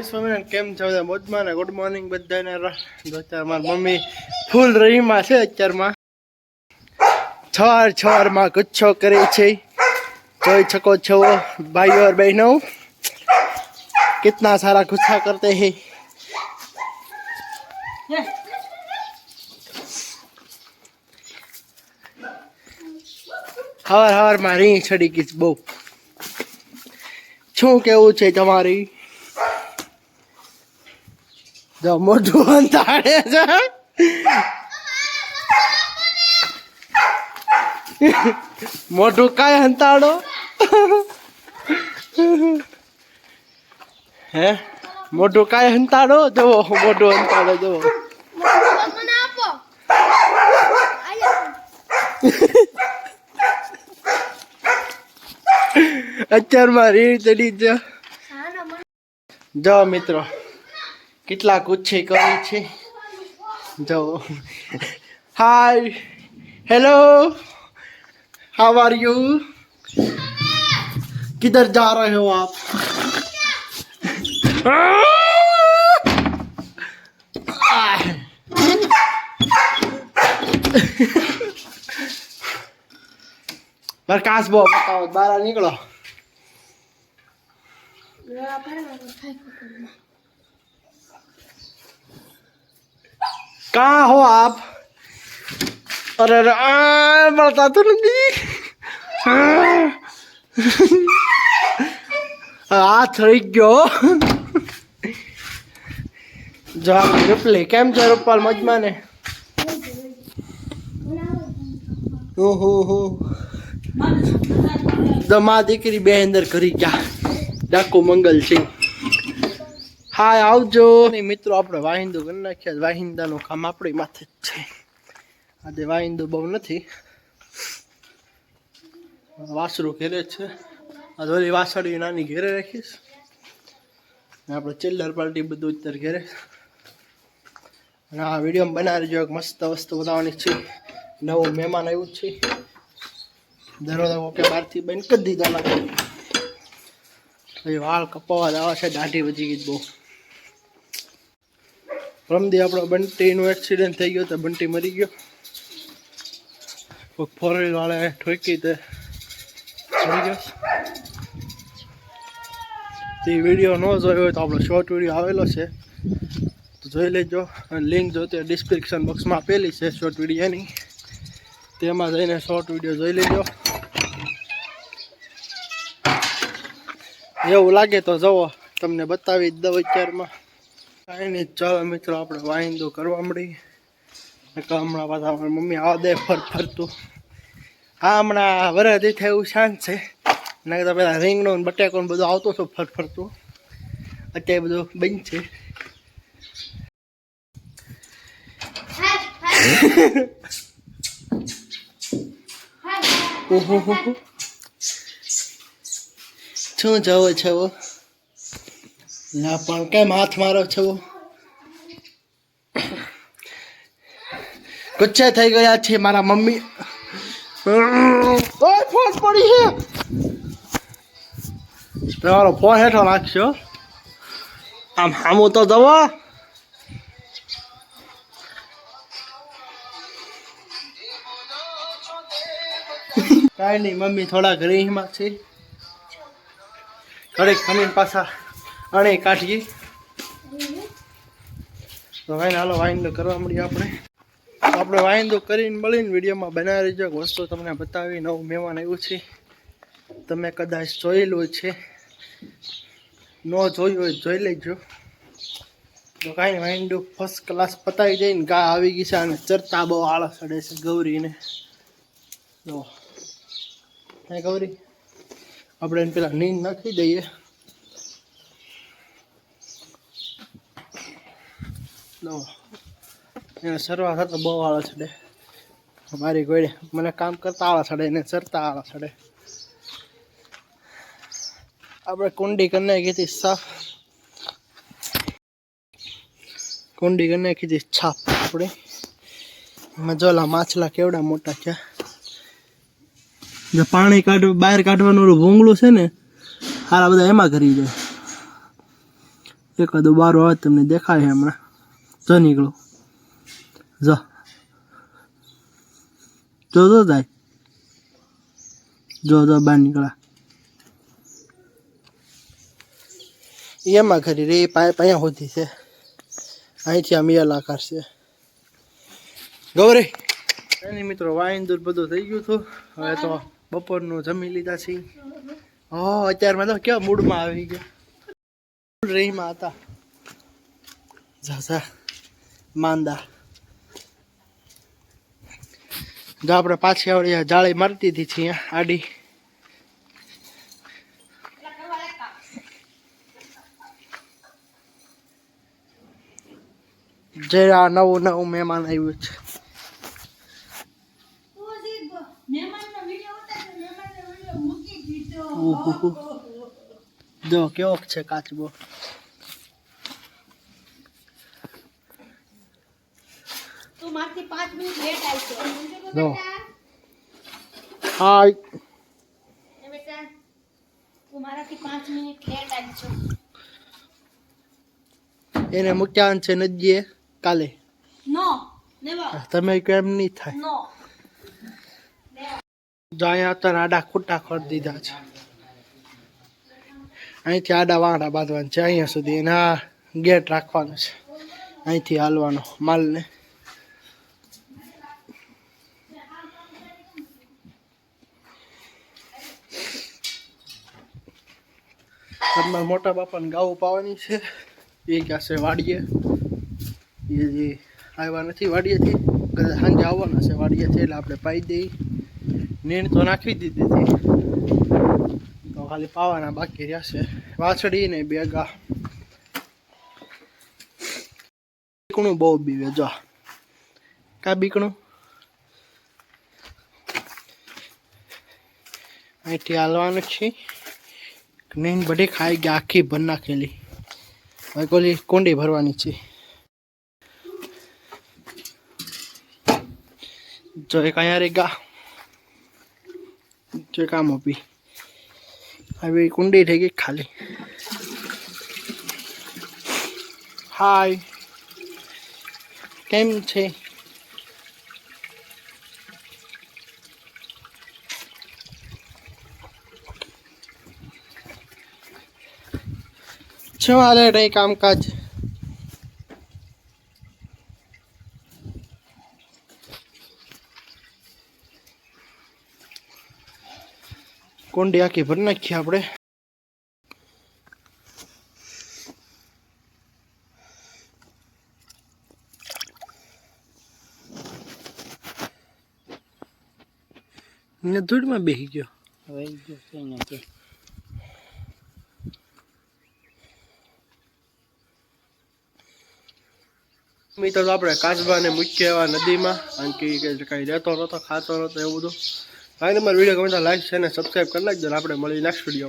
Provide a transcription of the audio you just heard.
જય સ્વામિનારાયણ કેમ છો બધા? મોજમાં ને ગુડ મોર્નિંગ બધાને. અત્યારે મારી મમ્મી ફૂલ રહીમાં છે અત્યારમાં. છર, છરમાં ગુચ્છો કરે છે. જોઈ શકો છો ભાઈઓ ઓર બહેનો. કેટલા સારા ગુસ્સા કરતે હે. હવાર હવારમાં રીંગ ચડી ગઈ બહુ. શું કેવું છે તમારી? જો મોઢું અંતાડે છે. મોઢું કાંઈ હંતાડો હે? મોઢું કાંઈ હંતાડો જુઓ, મોઢું હંતાડો આયા અત્યારમાં રીડ ચડી જ. જો મિત્રો કેટલા ગુચ્છી કરી છે જો hi hello how are you किधर जा रहे हो आप प्रकाश बो बताओ बाहर निकलो कहाँ हो आप अरे अरे आ, बढ़ता तो नहीं હાથ રહી ગયો જો આ રૂપલી કેમ છે રૂપાલ મજમાં ને ઓહો હો દમા દીકરી બે અંદર કરી ગયા ડાકુ મંગલ સિંહ હા આવજો. મિત્રો, આપણે વાહિંદુ કરી નાખ્યા વાહિંદાનું કામ આપણી માથે જ છે. આજે વાહિંદુ બહુ નથી. વાસરું ઘેરે છે. ઓલી વાસળી નાની ઘેરે રાખીશ. અને આપણે ચિલ્લર પાર્ટી બધું અત્યારે ઘેરે. અને આ વીડિયો બનાવી જો મસ્ત વસ્તુ બતાવવાની છે. નવું મહેમાન આવ્યું છે. દરરોજ ઓકે બહારથી બંધ કરી દીધા. વાળ કપાવા જવા છે. દાઢી વધી ગઈ બહુ. રમદી, આપણો બંટીનું એક્સિડન્ટ થઈ ગયો તો બંટી મરી ગયો. કોઈક ફોર વાળાએ ઠોકી તે મરી ગયો. તે વીડિયો ન જોયો હોય તો આપણો શોર્ટ વીડિયો આવેલો છે. તો જોઈ લેજો. લિંક તે ડિસ્ક્રિપ્શન બોક્સમાં આપેલી છે શોર્ટ વિડીયોની તેમાં જઈને શોર્ટ વીડિયો જોઈ લેજો. એવું લાગે તો જવો તમને બતાવી જ દઉં અત્યારમાં. કાંઈ નહીં ચાલો મિત્રો આપણે વાહિંદો કરવા મળી હમણાં પાછા મમ્મી આવા દે ફર ફરતું. હા હમણાં વરદી થયું શાંત છે. ના તો પેલા રીંગણો ને બટેકો ને બધું આવતો હતું ફર ફરતું. અત્યારે બધું બંધ છે. ઓહો. શું જવો છો ના, પણ કેમ હાથ મારો છો? ગુચ્છે થઈ ગયા છે મારા મમ્મી. ઓય, ફોન પડી છે. તમારો ફોન હેઠો નાખશો આમ હામું તો જવો. કાંઈ નહીં, મમ્મી થોડા ગ્રેહીમાં છે. ઘડીક ખમીને પાછા અણે કાઢીએ. તો ભાઈ હાલો વાઈન કરવા મળીએ આપણે. તો આપણે વાઇન્ડો કરીને મળીને વિડીયોમાં બનાવી રહેજો. વસ્તુ તમને બતાવી, નવું મહેમાન આવ્યું છે. તમે કદાચ જોયેલું છે. ન જોયું હોય તો જોઈ લેજો. તો કાંઈ વાઇન્ડો ફર્સ્ટ ક્લાસ પતાવી જઈને ગા આવી ગઈ છે અને ચરતા બહુ આળસ ચડે છે ગૌરીને. જો. હે ગૌરી? આપણે પેલા નીંદ નાખી દઈએ. એને સરવા થતો બહુ આળસ છડે મારી ગોળે. મને કામ કરતા આળસ છડે એને સરતા આળસ છડે આપણે કુંડી કરી હતી સાફ. કુંડી કરી હતી છાપ આપણે. એમાં માછલા કેવડા મોટા છે. જે પાણી કાઢ, બહાર કાઢવાનું ભૂંગળું છે ને સારા બધા એમાં કરી જાય એકાદો બારો આવે તમને દેખાય હમણાં. જો નીકળો જો જો જો જાય જો જો બહાર નીકળ્યા એમાં ખરી રે પાઇપ અહીંયા હોતી છે અહીંથી આ યલ આકાર છે ગૌરી એની મિત્રો વાઈન દૂર બધું થઈ ગયું હતું હવે તો બપોરનું જમી લીધા છે હા અત્યારમાં તો કેવા મૂડમાં આવી ગયા રહીમાં હતા જા જા માંદા. જો આપણે પાછી આવડી જાળી મારતી હતી છીએ આડી. જે આ નવું નવું મહેમાન આવ્યું છે. જો કેવો છે કાચબો. તું મારથી પાંચ મિનિટ લેટ આવશે જો. હાય એ બેટા તું મારાથી પાંચ મિનિટ લેટ આવજો એને મુક્યાન છે નજીએ કાલે. નો નેવર તમે કેમ નહીં થાય? નો. જો અહીંયા અત્યારે આડા ખૂટા ખોટ દીધા છે. અહીંથી આડા વાંડા બાંધવાના છે. અહીંયા સુધી એના ગેટ રાખવાનો છે. અહીંથી હાલવાનો માલને. તમારા મોટા બાપાને ગાવું પાવાની છે. એ ક્યાં છે? વાડીએ. એ જે આવ્યા નથી વાડીએથી. કદાચ સાંજે આવવાના છે વાડીએથી, એટલે આપણે પાઈ દઈ. નીણ તો નાખી દીધી હતી. તો ખાલી પાવાના બાકી રહ્યા છે. વાછડી ને બે ગા બીકણું બહુ બીવે, જો. કા બીકણું? અહીંથી હાલવાનું છે. નીણ બધી ખાઈ ગયા, આખી ભર નાખેલી. હવે કોલી કોંડી ભરવાની છે. જો એક અહીંયા રે ગા. જો કામ આપી હવે કુંડી થઈ ગઈ ખાલી. હાય કેમ છે? શું હાલે રહી કામકાજ? કોંડી આખી ભરી નાખીએ આપણે. ને ધૂળમાં બેસી ગયો. હવે ગયો મિત્રો, તો આપણે કાચબાને મૂક્યા એવા નદીમાં. અને કે કાંઈ રહેતો નહોતો, ખાતો નહોતો એવું બધું. કાંઈ તમારો વીડિયો ગમે તો લાઈક છે અને સબસ્ક્રાઈબ કરી નાખજો આપણે મળી નેક્સ્ટ વીડિયો